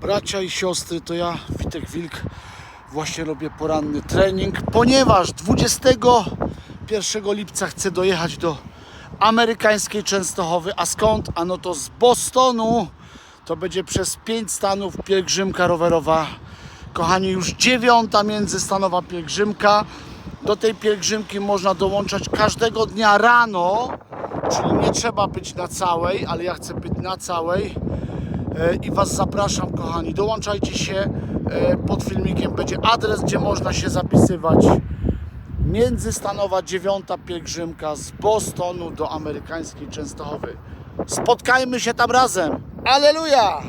Bracia i siostry, to ja, Witek Wilk, właśnie robię poranny trening, ponieważ 21 lipca chcę dojechać do amerykańskiej Częstochowy. A skąd? Ano to z Bostonu. To będzie przez 5 stanów pielgrzymka rowerowa. Kochani, już dziewiąta międzystanowa pielgrzymka. Do tej pielgrzymki można dołączać każdego dnia rano, czyli nie trzeba być na całej, ale ja chcę być na całej. E, i Was zapraszam, kochani. Dołączajcie się. E, Pod filmikiem będzie adres, gdzie można się zapisywać. Międzystanowa dziewiąta pielgrzymka z Bostonu do amerykańskiej Częstochowy. Spotkajmy się tam razem. Aleluja!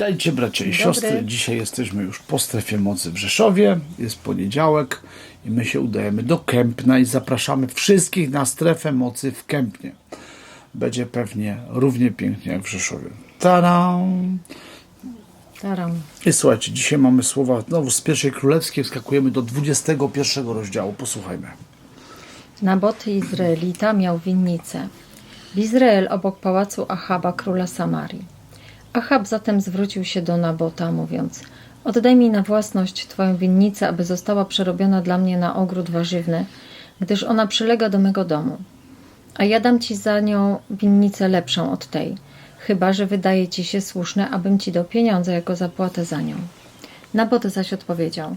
Witajcie bracia i siostry. Dzisiaj jesteśmy już po strefie mocy w Rzeszowie. Jest poniedziałek i my się udajemy do Kępna i zapraszamy wszystkich na strefę mocy w Kępnie. Będzie pewnie równie pięknie jak w Rzeszowie. Tadam! Taram. I słuchajcie, dzisiaj mamy słowa znowu z pierwszej królewskiej. Wskakujemy do 21 rozdziału. Posłuchajmy. Nabot Izraelita miał winnicę. W Izrael obok pałacu Achaba, króla Samarii. Achab zatem zwrócił się do Nabota, mówiąc: Oddaj mi na własność twoją winnicę, aby została przerobiona dla mnie na ogród warzywny, gdyż ona przylega do mego domu. A ja dam ci za nią winnicę lepszą od tej, chyba że wydaje ci się słuszne, abym ci dał pieniądze jako zapłatę za nią. Nabot zaś odpowiedział: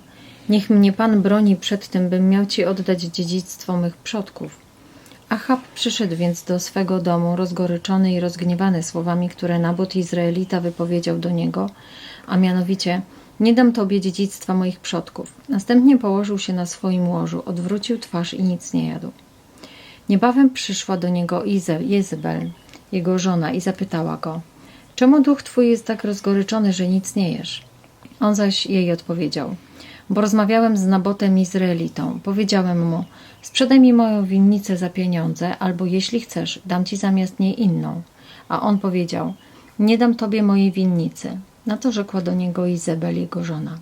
Niech mnie pan broni przed tym, bym miał ci oddać dziedzictwo mych przodków. Achab przyszedł więc do swego domu, rozgoryczony i rozgniewany słowami, które Nabot Izraelita wypowiedział do niego, a mianowicie: Nie dam tobie dziedzictwa moich przodków. Następnie położył się na swoim łożu, odwrócił twarz i nic nie jadł. Niebawem przyszła do niego Ize, Jezebel, jego żona, i zapytała go: Czemu duch twój jest tak rozgoryczony, że nic nie jesz? On zaś jej odpowiedział: Bo rozmawiałem z Nabotem Izraelitą. Powiedziałem mu: Sprzedaj mi moją winnicę za pieniądze, albo jeśli chcesz, dam ci zamiast niej inną. A on powiedział: Nie dam tobie mojej winnicy. Na to rzekła do niego Izabel, jego żona.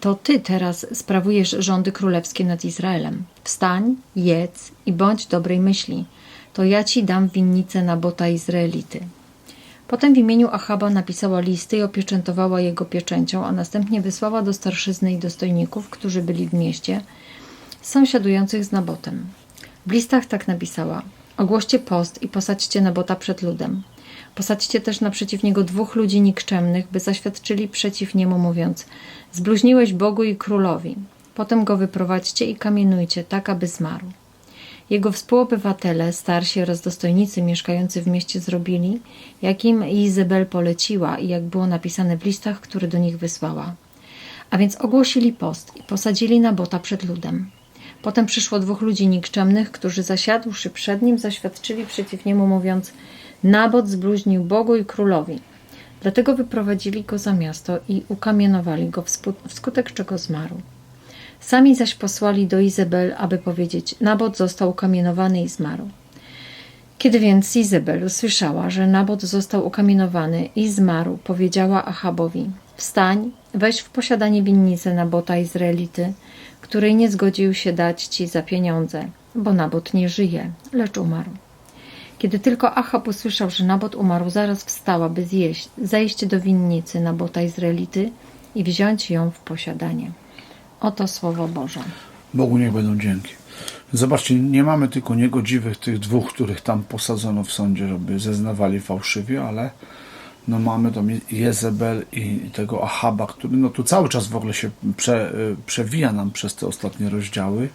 To ty teraz sprawujesz rządy królewskie nad Izraelem. Wstań, jedz i bądź dobrej myśli. To ja ci dam winnicę Nabota Izraelity. Potem w imieniu Achaba napisała listy i opieczętowała jego pieczęcią, a następnie wysłała do starszyzny i dostojników, którzy byli w mieście, sąsiadujących z Nabotem. W listach tak napisała: Ogłoście post i posadźcie Nabota przed ludem. Posadźcie też naprzeciw niego dwóch ludzi nikczemnych, by zaświadczyli przeciw niemu, mówiąc: Zbluźniłeś Bogu i królowi. Potem go wyprowadźcie i kamienujcie, tak aby zmarł. Jego współobywatele, starsi oraz dostojnicy mieszkający w mieście zrobili, jak im Izabel poleciła i jak było napisane w listach, które do nich wysłała. A więc ogłosili post i posadzili Nabota przed ludem. Potem przyszło dwóch ludzi nikczemnych, którzy zasiadłszy przed nim, zaświadczyli przeciw niemu, mówiąc: Nabot zbluźnił Bogu i królowi. Dlatego wyprowadzili go za miasto i ukamienowali go, wskutek czego zmarł. Sami zaś posłali do Izabel, aby powiedzieć: Nabot został ukamienowany i zmarł. Kiedy więc Izabel usłyszała, że Nabot został ukamienowany i zmarł, powiedziała Achabowi: Wstań, weź w posiadanie winnicę Nabota Izraelity, której nie zgodził się dać ci za pieniądze, bo Nabot nie żyje, lecz umarł. Kiedy tylko Achab usłyszał, że Nabot umarł, zaraz wstała, by zjeść, zejść do winnicy Nabota Izraelity i wziąć ją w posiadanie. Oto słowo Boże. Bogu niech będą dzięki. Zobaczcie, nie mamy tylko niegodziwych tych dwóch, których tam posadzono w sądzie, żeby zeznawali fałszywie, ale no mamy tam Jezebel i tego Ahaba, który no tu cały czas w ogóle się prze, przewija nam przez te ostatnie rozdziały.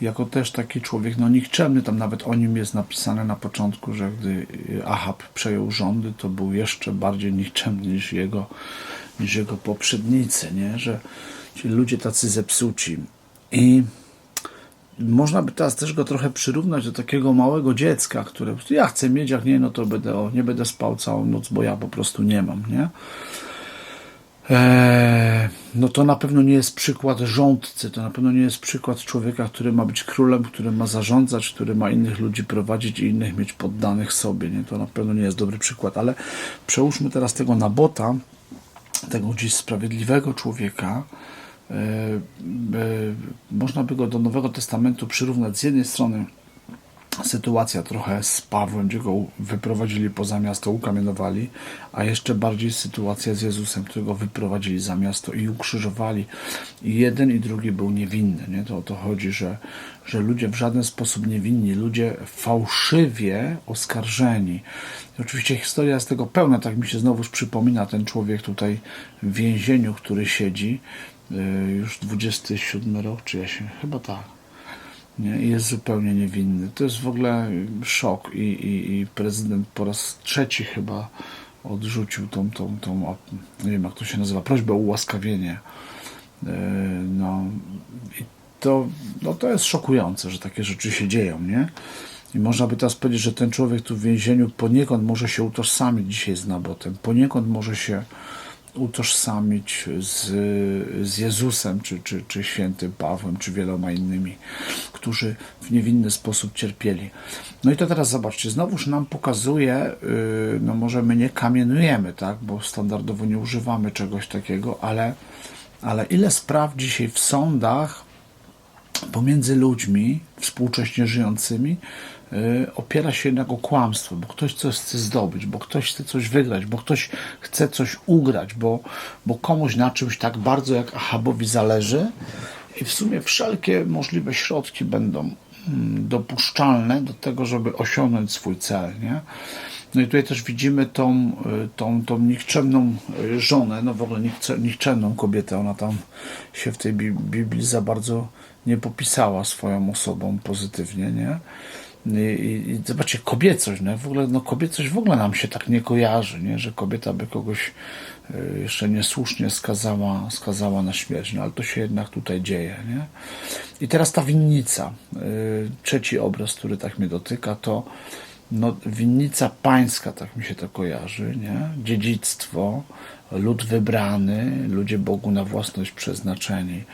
Jako też taki człowiek no nikczemny, tam nawet o nim jest napisane na początku, że gdy Ahab przejął rządy, to był jeszcze bardziej nikczemny niż jego, niż jego poprzednicy, nie? że ci ludzie tacy zepsuci. I można by teraz też go trochę przyrównać do takiego małego dziecka, które ja chcę mieć, jak nie, no to będę, o, nie będę spał całą noc, bo ja po prostu nie mam, nie? Eee, no to na pewno nie jest przykład rządcy, to na pewno nie jest przykład człowieka, który ma być królem, który ma zarządzać, który ma innych ludzi prowadzić i innych mieć poddanych sobie, nie? To na pewno nie jest dobry przykład, ale przełóżmy teraz tego Nabota, tego gdzieś sprawiedliwego człowieka, można by go do Nowego Testamentu przyrównać z jednej strony sytuacja trochę z Pawłem, gdzie go wyprowadzili poza miasto, ukamienowali, a jeszcze bardziej sytuacja z Jezusem, którego wyprowadzili za miasto i ukrzyżowali. I jeden i drugi był niewinny. Nie? To o to chodzi, że, że ludzie w żaden sposób niewinni, ludzie fałszywie oskarżeni. I oczywiście historia jest tego pełna, tak mi się znowuż przypomina ten człowiek tutaj w więzieniu, który siedzi, już 27 rok, czy ja się, chyba tak nie? Jest zupełnie niewinny. To jest w ogóle szok i, i, i prezydent po raz trzeci chyba odrzucił tą, tą, tą, nie wiem jak to się nazywa, prośbę o ułaskawienie. Yy, No i to, no to jest szokujące, że takie rzeczy się dzieją, nie? I można by teraz powiedzieć, że ten człowiek tu w więzieniu poniekąd może się utożsamić dzisiaj z Nabotem, poniekąd może się utożsamić z, z Jezusem, czy, czy, czy świętym Pawłem, czy wieloma innymi, którzy w niewinny sposób cierpieli. No i to teraz zobaczcie, znowuż nam pokazuje, yy, no może my nie kamienujemy, tak, bo standardowo nie używamy czegoś takiego, ale, ale ile spraw dzisiaj w sądach pomiędzy ludźmi współcześnie żyjącymi y, opiera się jednak o kłamstwo, bo ktoś coś chce zdobyć, bo ktoś chce coś wygrać, bo ktoś chce coś ugrać, bo, bo komuś na czymś tak bardzo jak Ahabowi zależy i w sumie wszelkie możliwe środki będą mm, dopuszczalne do tego, żeby osiągnąć swój cel, nie? No i tutaj też widzimy tą, y, tą, tą nikczemną y, żonę, no w ogóle nikczemną kobietę, ona tam się w tej Bi- Biblii za bardzo nie popisała swoją osobą pozytywnie, nie? I, i, zobaczcie, kobiecość, no w ogóle, no kobiecość w ogóle nam się tak nie kojarzy, nie? Że kobieta by kogoś y, jeszcze niesłusznie skazała, skazała na śmierć, no ale to się jednak tutaj dzieje, nie? I teraz ta winnica, y, trzeci obraz, który tak mnie dotyka, to no, winnica pańska, tak mi się to kojarzy, nie? Dziedzictwo, lud wybrany, ludzie Bogu na własność przeznaczeni.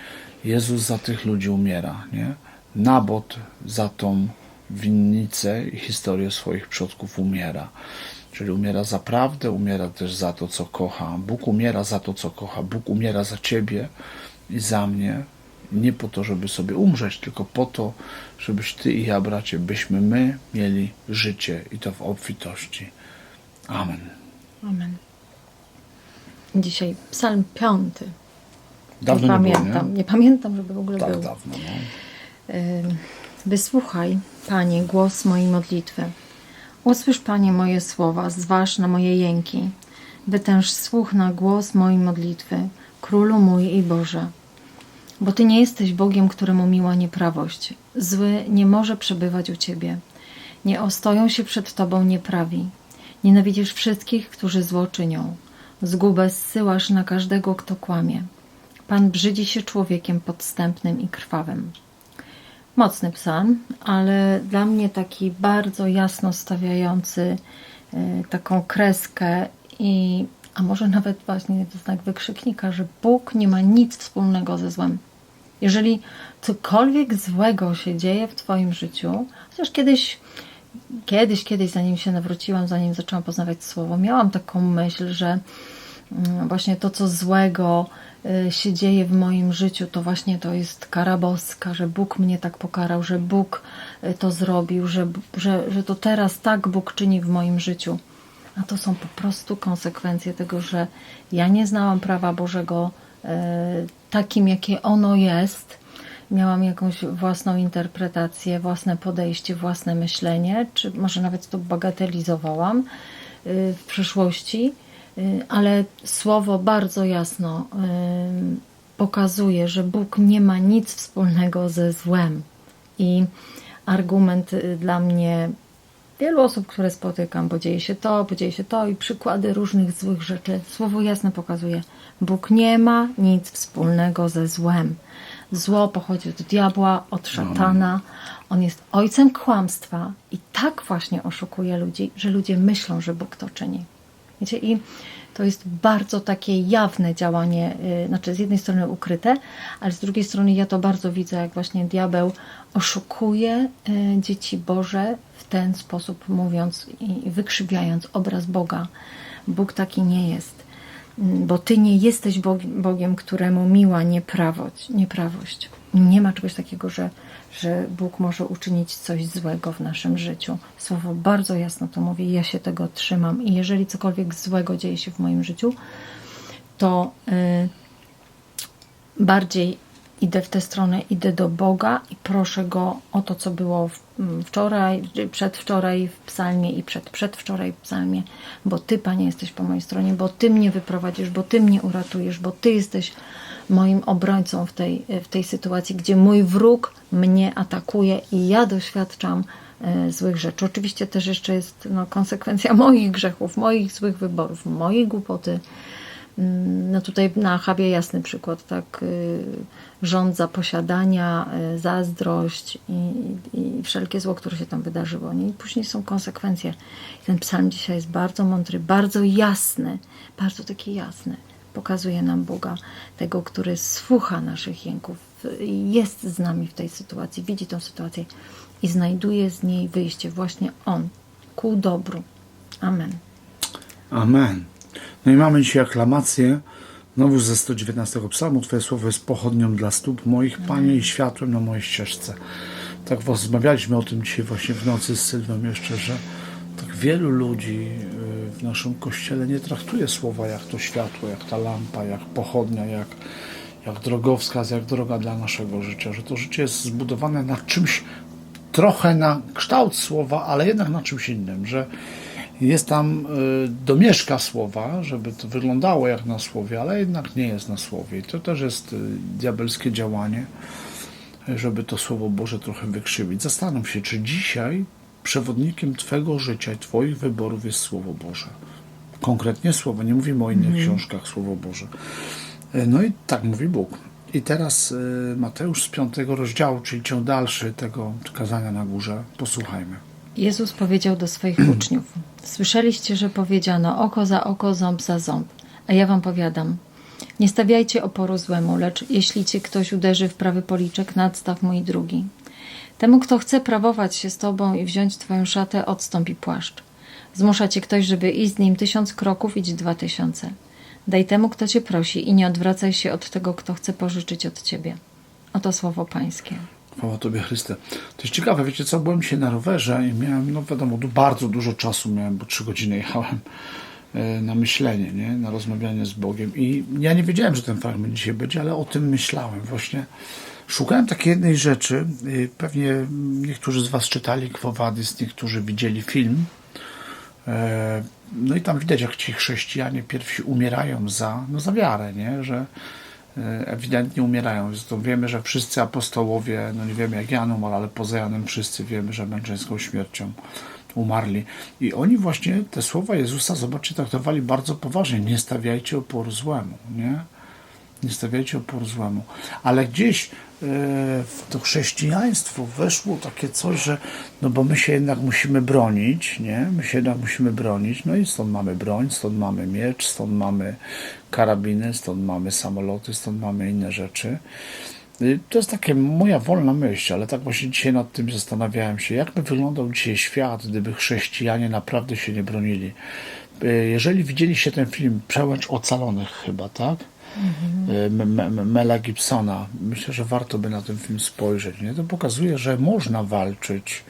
Jezus za tych ludzi umiera, nie? Nabot za tą winnicę i historię swoich przodków umiera. Czyli umiera za prawdę, umiera też za to, co kocha. Bóg umiera za to, co kocha. Bóg umiera za ciebie i za mnie. Nie po to, żeby sobie umrzeć, tylko po to, żebyś ty i ja, bracie, byśmy my mieli życie i to w obfitości. Amen. Amen. Dzisiaj psalm piąty. Dawno nie nie było, pamiętam. nie? Nie pamiętam, żeby w ogóle Tak był. dawno, no. Ym, Wysłuchaj, Panie, głos mojej modlitwy. Usłysz, Panie, moje słowa, zważ na moje jęki. Wytęż słuch na głos mojej modlitwy, Królu mój i Boże. Bo Ty nie jesteś Bogiem, któremu miła nieprawość. Zły nie może przebywać u Ciebie. Nie ostoją się przed Tobą nieprawi. Nienawidzisz wszystkich, którzy zło czynią. Zgubę zsyłasz na każdego, kto kłamie. Pan brzydzi się człowiekiem podstępnym i krwawym. Mocny psalm, ale dla mnie taki bardzo jasno stawiający y, taką kreskę i a może nawet właśnie znak wykrzyknika, że Bóg nie ma nic wspólnego ze złem. Jeżeli cokolwiek złego się dzieje w Twoim życiu, chociaż kiedyś, kiedyś, kiedyś, zanim się nawróciłam, zanim zaczęłam poznawać Słowo, miałam taką myśl, że właśnie to, co złego y, się dzieje w moim życiu, to właśnie to jest kara boska, że Bóg mnie tak pokarał, że Bóg y, to zrobił, że, że, że to teraz tak Bóg czyni w moim życiu. A to są po prostu konsekwencje tego, że ja nie znałam prawa Bożego e, takim, jakie ono jest. Miałam jakąś własną interpretację, własne podejście, własne myślenie, czy może nawet to bagatelizowałam w przeszłości, ale słowo bardzo jasno e, pokazuje, że Bóg nie ma nic wspólnego ze złem. I argument y, dla mnie wielu osób, które spotykam, bo dzieje się to, bo dzieje się to i przykłady różnych złych rzeczy. Słowo jasno pokazuje, Bóg nie ma nic wspólnego ze złem. Zło pochodzi od diabła, od szatana. On jest ojcem kłamstwa i tak właśnie oszukuje ludzi, że ludzie myślą, że Bóg to czyni. Wiecie, i to jest bardzo takie jawne działanie, y, znaczy z jednej strony ukryte, ale z drugiej strony ja to bardzo widzę, jak właśnie diabeł oszukuje y, dzieci Boże w ten sposób, mówiąc i wykrzywiając obraz Boga. Bóg taki nie jest. Mm, Bo Ty nie jesteś Bog- Bogiem, któremu miła nieprawość. nieprawość. Nie ma czegoś takiego, że, że Bóg może uczynić coś złego w naszym życiu. Słowo bardzo jasno to mówi, ja się tego trzymam. I jeżeli cokolwiek złego dzieje się w moim życiu, to y, bardziej idę w tę stronę, idę do Boga i proszę Go o to, co było w- m, wczoraj, przedwczoraj w psalmie i przed, przedwczoraj w psalmie, bo Ty, Panie, jesteś po mojej stronie, bo Ty mnie wyprowadzisz, bo Ty mnie uratujesz, bo Ty jesteś moim obrońcą w tej, w tej sytuacji, gdzie mój wróg mnie atakuje i ja doświadczam e, złych rzeczy. Oczywiście też jeszcze jest no, konsekwencja moich grzechów, moich złych wyborów, mojej głupoty, Mm, No tutaj na Achabie jasny przykład, tak, y, żądza posiadania, y, zazdrość i, i, i wszelkie zło, które się tam wydarzyło. Nie? I później są konsekwencje. Ten psalm dzisiaj jest bardzo mądry, bardzo jasny, bardzo taki jasny. Pokazuje nam Boga, tego, który słucha naszych jęków, y, jest z nami w tej sytuacji, widzi tę sytuację i znajduje z niej wyjście. Właśnie On, ku dobru. Amen. Amen. No i mamy dzisiaj aklamację znowu ze 119 psalmu. Twoje słowo jest pochodnią dla stóp moich, Panie, i światłem na mojej ścieżce. Tak rozmawialiśmy o tym dzisiaj właśnie w nocy z Sylwą jeszcze, że tak wielu ludzi y, w naszym kościele nie traktuje słowa jak to światło, jak ta lampa, jak pochodnia, jak, jak drogowskaz, jak droga dla naszego życia. Że to życie jest zbudowane na czymś trochę na kształt słowa, ale jednak na czymś innym, że jest tam y, domieszka słowa, żeby to wyglądało jak na słowie, ale jednak nie jest na słowie. I to też jest y, diabelskie działanie, żeby to Słowo Boże trochę wykrzywić. Zastanów się, czy dzisiaj przewodnikiem Twego życia i Twoich wyborów jest Słowo Boże. Konkretnie Słowo, nie mówimy o innych książkach, Słowo Boże. No i tak mówi Bóg. I teraz Mateusz z piątego rozdziału, czyli ciąg dalszy tego kazania na górze, posłuchajmy. Jezus powiedział do swoich uczniów: Słyszeliście, że powiedziano oko za oko, ząb za ząb. A ja wam powiadam: Nie stawiajcie oporu złemu, lecz jeśli cię ktoś uderzy w prawy policzek, nadstaw mój drugi. Temu, kto chce prawować się z tobą i wziąć twoją szatę, odstąpi płaszcz. Zmusza cię ktoś, żeby iść z nim tysiąc kroków, idź dwa tysiące. Daj temu, kto cię prosi, i nie odwracaj się od tego, kto chce pożyczyć od ciebie. Oto słowo Pańskie. Chwała Tobie, Chryste. To jest ciekawe, wiecie co, byłem dzisiaj na rowerze i miałem, no wiadomo, bardzo dużo czasu miałem, bo trzy godziny jechałem e, na myślenie, nie? na rozmawianie z Bogiem i ja nie wiedziałem, że ten fragment dzisiaj będzie, ale o tym myślałem właśnie. Szukałem takiej jednej rzeczy, y, pewnie niektórzy z Was czytali Quo Vadis, niektórzy widzieli film, E, No i tam widać, jak ci chrześcijanie pierwsi umierają za, no za wiarę, nie? że e, ewidentnie umierają. Zresztą wiemy, że wszyscy apostołowie, no nie wiemy jak Jan ale poza Janem wszyscy wiemy, że męczeńską śmiercią umarli. I oni właśnie te słowa Jezusa, zobaczcie, traktowali bardzo poważnie. Nie stawiajcie oporu złemu, nie? Nie stawiajcie oporu złemu. Ale gdzieś e, w to chrześcijaństwo weszło takie coś, że no bo my się jednak musimy bronić, nie? My się jednak musimy bronić, no i stąd mamy broń, stąd mamy miecz, stąd mamy karabiny, stąd mamy samoloty, stąd mamy inne rzeczy. To jest takie moja wolna myśl, ale tak właśnie dzisiaj nad tym zastanawiałem się, jak by wyglądał dzisiaj świat, gdyby chrześcijanie naprawdę się nie bronili. Y, Jeżeli widzieliście ten film Przełęcz Ocalonych chyba, tak? Me- Me- Mela Gibsona. Myślę, że warto by na ten film spojrzeć. Nie? To pokazuje, że można walczyć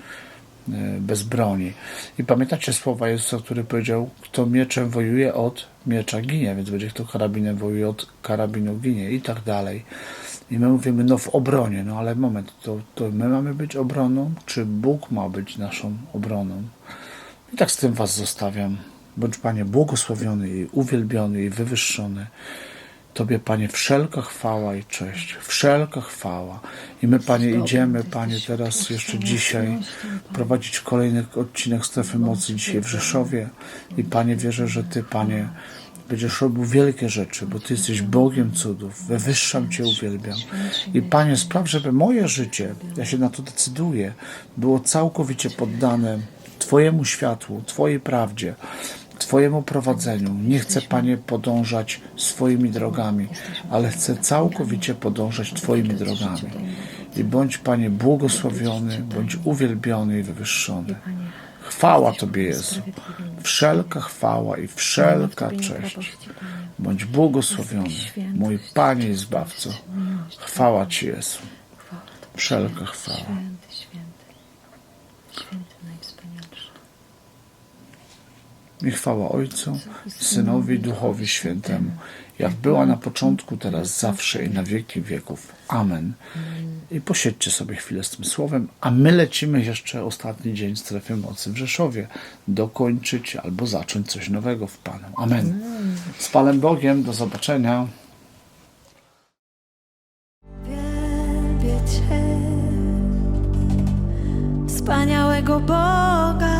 y, bez broni. I pamiętacie słowa Jezusa, który powiedział, kto mieczem wojuje, od miecza ginie, więc będzie kto karabinem wojuje, od karabinu ginie i tak dalej. I my mówimy, no w obronie, no ale moment, to, to my mamy być obroną, czy Bóg ma być naszą obroną? I tak z tym Was zostawiam. Bądź Panie błogosławiony i uwielbiony i wywyższony. Tobie, Panie, wszelka chwała i cześć, wszelka chwała. I my, Panie, idziemy, Panie, teraz jeszcze dzisiaj prowadzić kolejny odcinek Strefy Mocy dzisiaj w Rzeszowie. I Panie, wierzę, że Ty, Panie, będziesz robił wielkie rzeczy, bo Ty jesteś Bogiem cudów. Wywyższam Cię, uwielbiam. I Panie, spraw, żeby moje życie, ja się na to decyduję, było całkowicie poddane Twojemu światłu, Twojej prawdzie, Twojemu prowadzeniu. Nie chcę, Panie, podążać swoimi drogami, ale chcę całkowicie podążać Twoimi drogami. I bądź, Panie, błogosławiony, bądź uwielbiony i wywyższony. Chwała Tobie, Jezu. Wszelka chwała i wszelka cześć Bądź błogosławiony, mój Panie i Zbawco. Chwała Ci, Jezu. Wszelka chwała. I chwała Ojcu, Synowi Duchowi Świętemu, jak była na początku, teraz, zawsze i na wieki wieków. Amen. I posiedźcie sobie chwilę z tym słowem, a my lecimy jeszcze ostatni dzień strefy mocy w Rzeszowie. Dokończyć albo zacząć coś nowego w Panu. Amen. Z Panem Bogiem, do zobaczenia. Wspaniałego Boga.